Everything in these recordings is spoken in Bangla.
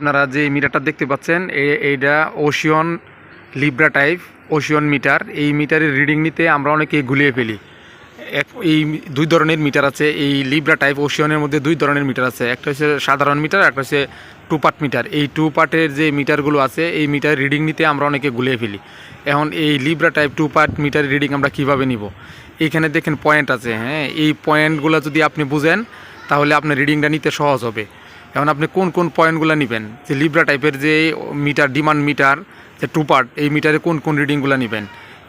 আপনারা যে মিটারটা দেখতে পাচ্ছেন এইটা Ocean Libra type Ocean meter এই মিটারের রিডিং নিতে আমরা অনেকে গুলিয়ে ফেলি। এক, এই দুই ধরনের মিটার আছে, এই লিব্রা টাইপ ওশিয়নের মধ্যে দুই ধরনের মিটার আছে। একটা হচ্ছে সাধারণ মিটার একটা হচ্ছে টু পার্ট মিটার এই টু পার্টের যে মিটারগুলো আছে, এই মিটার রিডিং নিতে আমরা অনেকে গুলিয়ে ফেলি। এখন এই Libra type two part meter reading আমরা কীভাবে নিব? এইখানে দেখেন পয়েন্ট আছে হ্যাঁ? এই পয়েন্টগুলো যদি আপনি বুঝেন, তাহলে আপনার রিডিংটা নিতে সহজ হবে। এখন আপনি কোন কোন পয়েন্টগুলো নেবেন? যে লিব্রা টাইপের যে মিটার ডিমান্ড মিটার যে টু পার্ট এই মিটারে কোন কোন রিডিংগুলো নেবেন?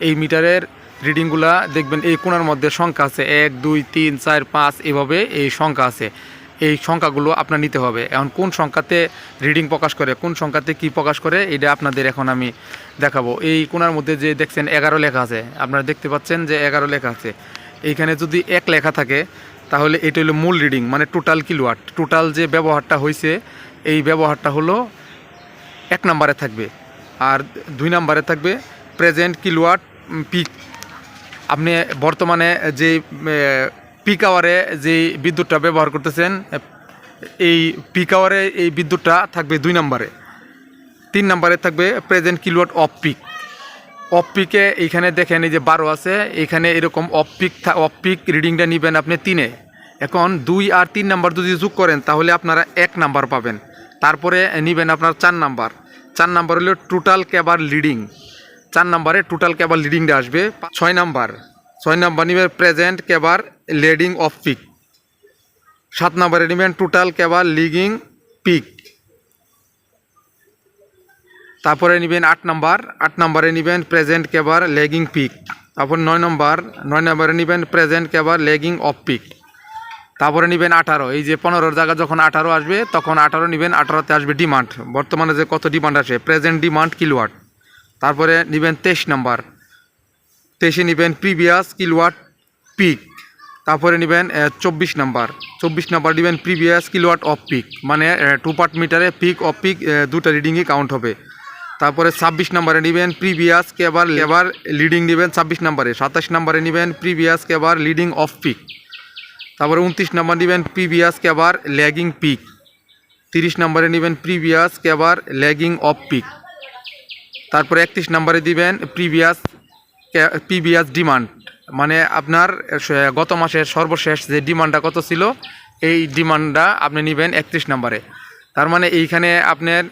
এই মিটারের রিডিংগুলা দেখবেন এই কোণার মধ্যে সংখ্যা আছে এক, দুই, তিন, চার, পাঁচ, এভাবে এই সংখ্যা আছে। এই সংখ্যাগুলো আপনার নিতে হবে। এখন কোন সংখ্যাতে রিডিং প্রকাশ করে, কোন সংখ্যাতে কি প্রকাশ করে, এটা আপনাদের এখন আমি দেখাবো। এই কোণার মধ্যে যে দেখছেন এগারো লেখা আছে, আপনারা দেখতে পাচ্ছেন যে এগারো লেখা আছে। এইখানে যদি এক লেখা থাকে তাহলে এটা হলো মূল রিডিং মানে টোটাল কিলোয়াট টোটাল যে ব্যবহারটা হয়েছে এই ব্যবহারটা হলো এক নম্বরে থাকবে। আর দুই নম্বরে থাকবে প্রেজেন্ট কিলোয়াট পিক আপনি বর্তমানে যে পিক আওয়ারে যে বিদ্যুৎটা ব্যবহার করতেছেন, এই পিক আওয়ারে এই বিদ্যুৎটা থাকবে দুই নম্বরে। তিন নম্বরে থাকবে present kilowatt off peak off পিকে এইখানে দেখেন এই যে বারো আছে এখানে এরকম অফ পিক অফ পিক রিডিংটা নেবেন আপনি তিনে। এখন দুই আর তিন নাম্বার যদি যোগ করেন, তাহলে আপনারা এক নাম্বার পাবেন। তারপরে নেবেন আপনার চার নাম্বার। চার নাম্বার হলো টোটাল ক্যাবার লিডিং চার নাম্বারে টোটাল ক্যাবার লিডিংটা আসবে। ছয় নাম্বার। ছয় নাম্বার নেবেন present kvar leading off peak সাত নাম্বারে নেবেন টোটাল ক্যাবার লিডিং পিক তারপরে নেবেন আট নাম্বার। আট নাম্বারে নেবেন প্রেজেন্ট কেবার লেগিং পিক তারপর নয় নম্বর। নয় নম্বরে নেবেন present kvar lagging off peak তারপরে নেবেন আঠারো। এই যে পনেরোর জায়গা যখন আঠারো আসবে, তখন আঠারো নেবেন, আঠারোতে আসবে ডিমান্ড বর্তমানে যে কত ডিমান্ড আসে প্রেজেন্ট ডিমান্ড কিলোয়াট তারপরে নেবেন তেইশ নাম্বার তেইশে নেবেন প্রিভিয়াস কিলোয়াট পিক তারপরে নেবেন চব্বিশ নাম্বার চব্বিশ নাম্বার নেবেন প্রিভিয়াস কিলোয়াট অফ পিক মানে টু পার্ট মিটারে পিক অফ পিক দুটা রিডিংই কাউন্ট হবে। তারপরে ছাব্বিশ নাম্বারে নেবেন প্রিভিয়াস কেবার লেবার লিডিং নেবেন ছাব্বিশ নাম্বারে সাতাশ নম্বরে নেবেন previous kvar leading off peak তারপরে উনত্রিশ নম্বর নেবেন প্রিভিয়াস কেবার ল্যাগিং পিক। তিরিশ নম্বরে নেবেন previous kvar lagging off peak. তারপরে একত্রিশ নম্বরে দিবেন প্রিভিয়াস প্রিভিয়াস ডিমান্ড। মানে আপনার গত মাসের সর্বশেষ যে ডিমান্ডটা কত ছিল, এই ডিমান্ডটা আপনি নেবেন একত্রিশ নম্বরে। তার মানে এইখানে আপনার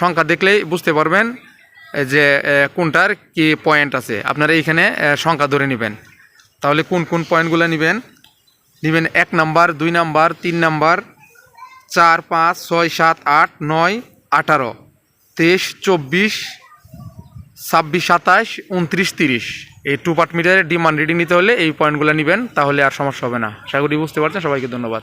সংখ্যা দেখলেই বুঝতে পারবেন যে কোনটার কি পয়েন্ট আছে। আপনারা এইখানে সংখ্যা ধরে নেবেন। তাহলে কোন কোন পয়েন্টগুলো নেবেন? নেবেন এক নাম্বার, দুই নাম্বার, তিন নাম্বার, চার, পাঁচ, ছয়, সাত, আট, নয়, আঠারো, তেইশ, চব্বিশ, ছাব্বিশ সাতাশ উনত্রিশ, তিরিশ। এই টু পার্ট মিটারের ডিমান্ড রিডিং নিতে হলে এই পয়েন্টগুলো নেবেন, তাহলে আর সমস্যা হবে না। আশা বুঝতে পারছেন, সবাইকে ধন্যবাদ।